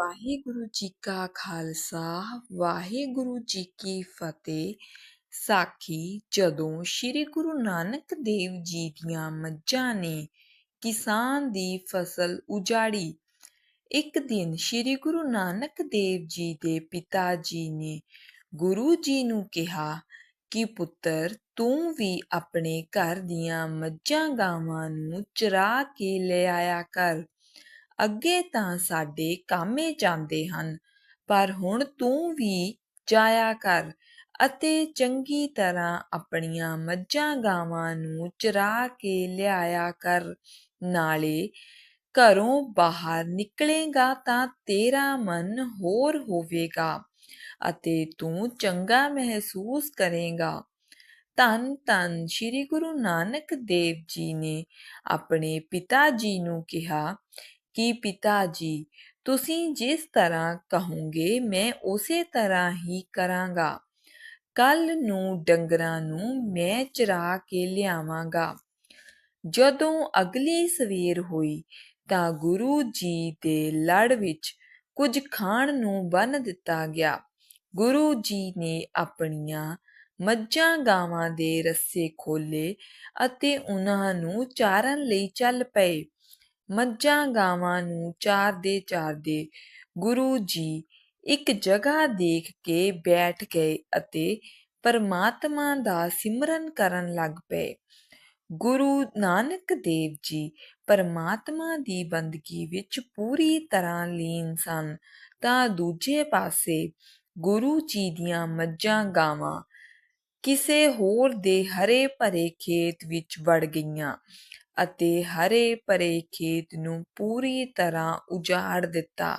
ਵਾਹਿਗੁਰੂ ਜੀ ਕਾ ਖਾਲਸਾ, ਵਾਹਿਗੁਰੂ ਜੀ ਕੀ ਫਤਿਹ। ਸਾਖੀ, ਜਦੋਂ ਸ੍ਰੀ ਗੁਰੂ ਨਾਨਕ ਦੇਵ ਜੀ ਦੀਆਂ ਮੱਝਾਂ ਨੇ ਕਿਸਾਨ ਦੀ ਫਸਲ ਉਜਾੜੀ, ਇੱਕ ਦਿਨ ਸ੍ਰੀ ਗੁਰੂ ਨਾਨਕ ਦੇਵ ਜੀ ਦੇ ਪਿਤਾ ਜੀ ਨੇ ਗੁਰੂ ਜੀ ਨੂੰ ਕਿਹਾ ਕਿ, ਪੁੱਤਰ, ਤੂੰ ਵੀ ਆਪਣੇ ਘਰ ਦੀਆਂ ਮੱਝਾਂ ਗਾਵਾਂ ਨੂੰ ਚਰਾ ਕੇ ਲੈ ਆਇਆ ਕਰ। ਅੱਗੇ ਤਾਂ ਸਾਡੇ ਕਾਮੇ ਜਾਂਦੇ ਹਨ, ਪਰ ਹੁਣ ਤੂੰ ਵੀ ਜਾਇਆ ਕਰ ਅਤੇ ਚੰਗੀ ਤਰ੍ਹਾਂ ਆਪਣੀਆਂ ਮੱਝਾਂ ਗਾਵਾਂ ਨੂੰ ਚਰਾ ਕੇ ਲਿਆਇਆ ਕਰ, ਨਾਲੇ ਘਰੋਂ ਬਾਹਰ ਨਿਕਲੇਗਾ ਤਾਂ ਤੇਰਾ ਮਨ ਹੋਰ ਹੋਵੇਗਾ ਅਤੇ ਤੂੰ ਚੰਗਾ ਮਹਿਸੂਸ ਕਰੇਗਾ। ਧੰਨ ਧੰਨ ਸ੍ਰੀ ਗੁਰੂ ਨਾਨਕ ਦੇਵ ਜੀ ਨੇ ਆਪਣੇ ਪਿਤਾ ਜੀ ਨੂੰ ਕਿਹਾ ਕਿ ਪਿਤਾ ਜੀ ਤੁਸੀਂ ਜਿਸ ਤਰ੍ਹਾਂ ਕਹੋਗੇ, ਮੈਂ ਉਸੇ ਤਰ੍ਹਾਂ ਹੀ ਕਰਾਂਗਾ। ਕੱਲ ਨੂੰ ਡੰਗਰਾਂ ਨੂੰ ਮੈਂ ਚਰਾ ਕੇ ਲਿਆਵਾਂਗਾ। ਜਦੋਂ ਅਗਲੀ ਸਵੇਰ ਹੋਈ, ਤਾਂ ਗੁਰੂ ਜੀ ਦੇ ਲੜ ਵਿੱਚ ਕੁਝ ਖਾਣ ਨੂੰ ਬੰਨ ਦਿੱਤਾ ਗਿਆ। ਗੁਰੂ ਜੀ ਨੇ ਆਪਣੀਆਂ ਮੱਝਾਂ ਗਾਵਾਂ ਦੇ ਰੱਸੇ ਖੋਲੇ ਅਤੇ ਉਹਨਾਂ ਨੂੰ ਚਾਰਨ ਲਈ ਚੱਲ ਪਏ। ਮੱਝਾਂ ਗਾਵਾਂ ਨੂੰ ਚਾਰਦੇ ਚਾਰਦੇ ਗੁਰੂ ਜੀ ਇੱਕ ਜਗ੍ਹਾ ਦੇਖ ਕੇ ਬੈਠ ਗਏ ਅਤੇ ਪਰਮਾਤਮਾ ਦਾ ਸਿਮਰਨ ਕਰਨ ਲੱਗ ਪਏ। ਗੁਰੂ ਨਾਨਕ ਦੇਵ ਜੀ ਪਰਮਾਤਮਾ ਦੀ ਬੰਦਗੀ ਵਿੱਚ ਪੂਰੀ ਤਰ੍ਹਾਂ ਲੀਨ ਸਨ। ਤਾਂ ਦੂਜੇ ਪਾਸੇ ਗੁਰੂ ਜੀ ਦੀਆਂ ਮੱਝਾਂ ਗਾਵਾਂ ਕਿਸੇ ਹੋਰ ਦੇ ਹਰੇ ਭਰੇ ਖੇਤ ਵਿੱਚ ਵੜ ਗਈਆਂ। ਅਤੇ ਹਰੇ ਭਰੇ ਖੇਤ ਨੂੰ ਪੂਰੀ ਤਰ੍ਹਾਂ ਉਜਾੜ ਦਿੱਤਾ।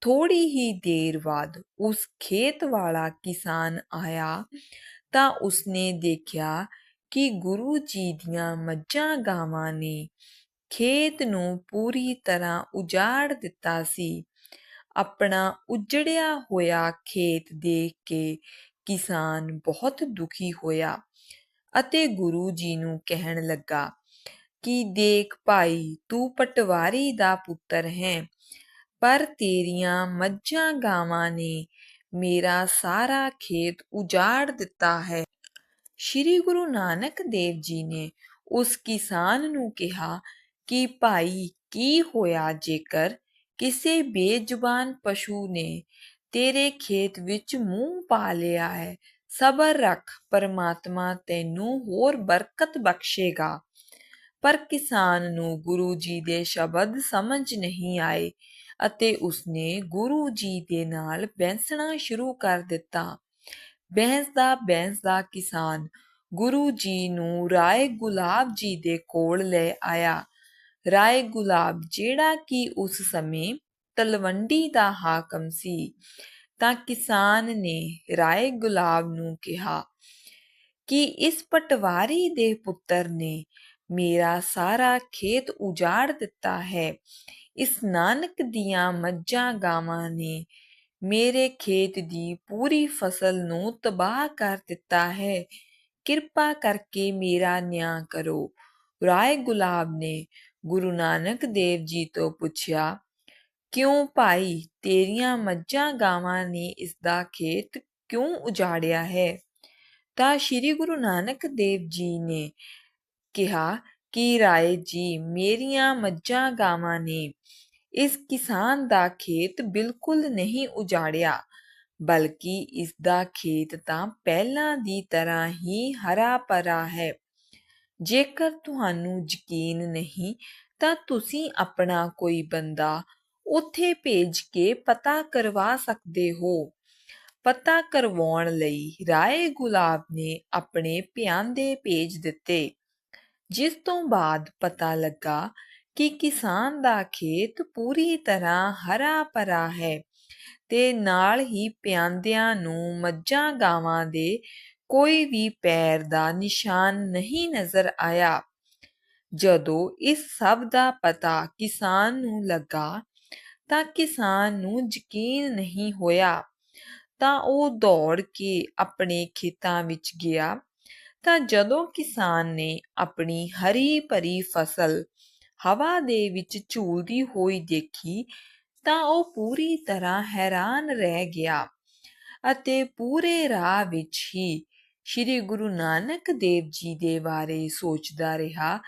ਥੋੜੀ ਹੀ ਦੇਰ ਬਾਅਦ ਉਸ ਖੇਤ ਵਾਲਾ ਕਿਸਾਨ ਆਇਆ ਤਾਂ ਉਸਨੇ ਦੇਖਿਆ ਕਿ ਗੁਰੂ ਜੀ ਦੀਆਂ ਮੱਝਾਂ ਗਾਵਾਂ ਨੇ ਖੇਤ ਨੂੰ ਪੂਰੀ ਤਰ੍ਹਾਂ ਉਜਾੜ ਦਿੱਤਾ ਸੀ। ਆਪਣਾ ਉਜੜਿਆ ਹੋਇਆ ਖੇਤ ਦੇਖ ਕੇ ਕਿਸਾਨ ਬਹੁਤ ਦੁਖੀ ਹੋਇਆ ਅਤੇ ਗੁਰੂ ਜੀ ਨੂੰ ਕਹਿਣ ਲੱਗਾ ਕਿ ਦੇਖ ਭਾਈ, ਤੂੰ ਪਟਵਾਰੀ ਦਾ ਪੁੱਤਰ ਹੈ, ਪਰ ਤੇਰੀਆਂ ਮੱਝਾਂ ਗਾਵਾਂ ਨੇ ਮੇਰਾ ਸਾਰਾ ਖੇਤ ਉਜਾੜ ਦਿੱਤਾ ਹੈ। ਸ਼੍ਰੀ ਗੁਰੂ ਨਾਨਕ ਦੇਵ ਜੀ ਨੇ ਉਸ ਕਿਸਾਨ ਨੂੰ ਕਿਹਾ ਕਿ ਭਾਈ, ਕੀ ਹੋਇਆ ਜੇਕਰ ਕਿਸੇ ਬੇਜ਼ੁਬਾਨ ਪਸ਼ੂ ਨੇ ਤੇਰੇ ਖੇਤ ਵਿੱਚ ਮੂੰਹ ਪਾ ਲਿਆ ਹੈ, ਸਬਰ ਰੱਖ, ਪਰਮਾਤਮਾ ਤੈਨੂੰ ਹੋਰ ਬਰਕਤ ਬਖਸ਼ੇਗਾ। ਪਰ ਕਿਸਾਨ ਨੂੰ ਗੁਰੂ ਜੀ ਦੇ ਸ਼ਬਦ ਸਮਝ ਨਹੀਂ ਆਏ ਅਤੇ ਉਸਨੇ ਗੁਰੂ ਜੀ ਦੇ ਨਾਲ ਬੈਂਸਣਾ ਸ਼ੁਰੂ ਕਰ ਦਿੱਤਾ। ਬਹਿਸਦਾ ਬਹਿਸਦਾ ਕਿਸਾਨ ਗੁਰੂ ਜੀ ਨੂੰ ਰਾਏ ਗੁਲਾਬ ਜੀ ਦੇ ਕੋਲ ਲੈ ਆਇਆ। ਰਾਏ ਗੁਲਾਬ ਜਿਹੜਾ ਕਿ ਉਸ ਸਮੇਂ ਤਲਵੰਡੀ ਦਾ ਹਾਕਮ ਸੀ, ਤਾਂ ਕਿਸਾਨ ਨੇ ਰਾਏ ਗੁਲਾਬ ਨੂੰ ਕਿਹਾ ਕਿ ਇਸ ਪਟਵਾਰੀ ਦੇ ਪੁੱਤਰ ਨੇ ਮੇਰਾ ਸਾਰਾ ਖੇਤ ਉਜਾੜ ਦਿੱਤਾ ਹੈ। ਇਸ ਨਾਨਕ ਦੀਆਂ ਮੱਝਾਂ ਗਾਵਾਂ ਨੇ ਮੇਰੇ ਖੇਤ ਦੀ ਪੂਰੀ ਫਸਲ ਨੂੰ ਤਬਾਹ ਕਰ ਦਿੱਤਾ ਹੈ। ਕਿਰਪਾ ਕਰਕੇ ਮੇਰਾ ਨਿਆਂ ਕਰੋ। ਰਾਏ ਗੁਲਾਬ ਨੇ ਗੁਰੂ ਨਾਨਕ ਦੇਵ ਜੀ ਤੋਂ ਪੁੱਛਿਆ, ਕਿਉਂ ਭਾਈ ਤੇਰੀਆਂ ਮੱਝਾਂ ਗਾਵਾਂ ਨੇ ਇਸ ਦਾ ਖੇਤ ਕਿਉਂ ਉਜਾੜਿਆ ਹੈ? ਤਾਂ ਸ੍ਰੀ ਗੁਰੂ ਨਾਨਕ ਦੇਵ ਜੀ ਨੇ ਕਿਹਾ ਕਿ ਰਾਏ ਜੀ, ਮੇਰੀਆਂ ਮੱਝਾਂ ਗਾਵਾਂ ਨੇ। ਇਸ ਕਿਸਾਨ ਦਾ ਖੇਤ ਬਿਲਕੁਲ ਨਹੀਂ ਉਜਾੜਿਆ, ਬਲਕਿ ਇਸ ਦਾ ਖੇਤ ਤਾਂ ਪਹਿਲਾਂ ਦੀ ਤਰ੍ਹਾਂ ਹੀ ਹਰਾ ਭਰਾ ਹੈ। ਜੇਕਰ ਤੁਹਾਨੂੰ ਯਕੀਨ ਨਹੀਂ, ਤਾਂ ਤੁਸੀਂ ਆਪਣਾ ਕੋਈ ਬੰਦਾ ਉੱਥੇ ਭੇਜ ਕੇ ਪਤਾ ਕਰਵਾ ਸਕਦੇ ਹੋ। ਪਤਾ ਕਰਵਾਉਣ ਲਈ ਰਾਏ ਗੁਲਾਬ ਨੇ ਆਪਣੇ ਪਿਆਂਦੇ ਭੇਜ ਦਿੱਤੇ। ਜਿਸ ਤੋਂ ਬਾਅਦ ਪਤਾ ਲੱਗਾ ਕਿ ਕਿਸਾਨ ਦਾ ਖੇਤ ਪੂਰੀ ਤਰ੍ਹਾਂ ਹਰਾ ਭਰਾ ਹੈ ਤੇ ਨਾਲ ਹੀ ਪਿਆਂਦਿਆਂ ਨੂੰ ਮੱਝਾਂ ਗਾਵਾਂ ਦੇ ਕੋਈ ਵੀ ਪੈਰ ਦਾ ਨਿਸ਼ਾਨ ਨਹੀਂ ਨਜ਼ਰ ਆਇਆ। ਜਦੋਂ ਇਸ ਸਭ ਦਾ ਪਤਾ ਕਿਸਾਨ ਨੂੰ ਲੱਗਾ ਤਾਂ ਕਿਸਾਨ ਨੂੰ ਯਕੀਨ ਨਹੀਂ ਹੋਇਆ। ਤਾਂ ਉਹ ਦੌੜ ਕੇ ਆਪਣੇ ਖੇਤਾਂ ਵਿੱਚ ਗਿਆ ਤਾਂ ਜਦੋਂ ਕਿਸਾਨ ਨੇ ਆਪਣੀ ਹਰੀ ਭਰੀ ਫਸਲ ਹਵਾ ਦੇ ਵਿੱਚ ਝੂਲਦੀ ਹੋਈ ਦੇਖੀ, ਤਾਂ ਉਹ ਪੂਰੀ ਤਰ੍ਹਾਂ ਹੈਰਾਨ ਰਹਿ ਗਿਆ ਅਤੇ ਪੂਰੇ ਰਾਹ ਵਿੱਚ ਹੀ ਸ੍ਰੀ ਗੁਰੂ ਨਾਨਕ ਦੇਵ ਜੀ ਦੇ ਬਾਰੇ ਸੋਚਦਾ ਰਿਹਾ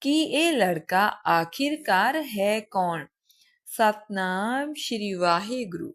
ਕਿ ਇਹ ਲੜਕਾ ਆਖਿਰਕਾਰ ਹੈ ਕੌਣ? ਸਤਨਾਮ ਸ੍ਰੀ ਵਾਹਿਗੁਰੂ।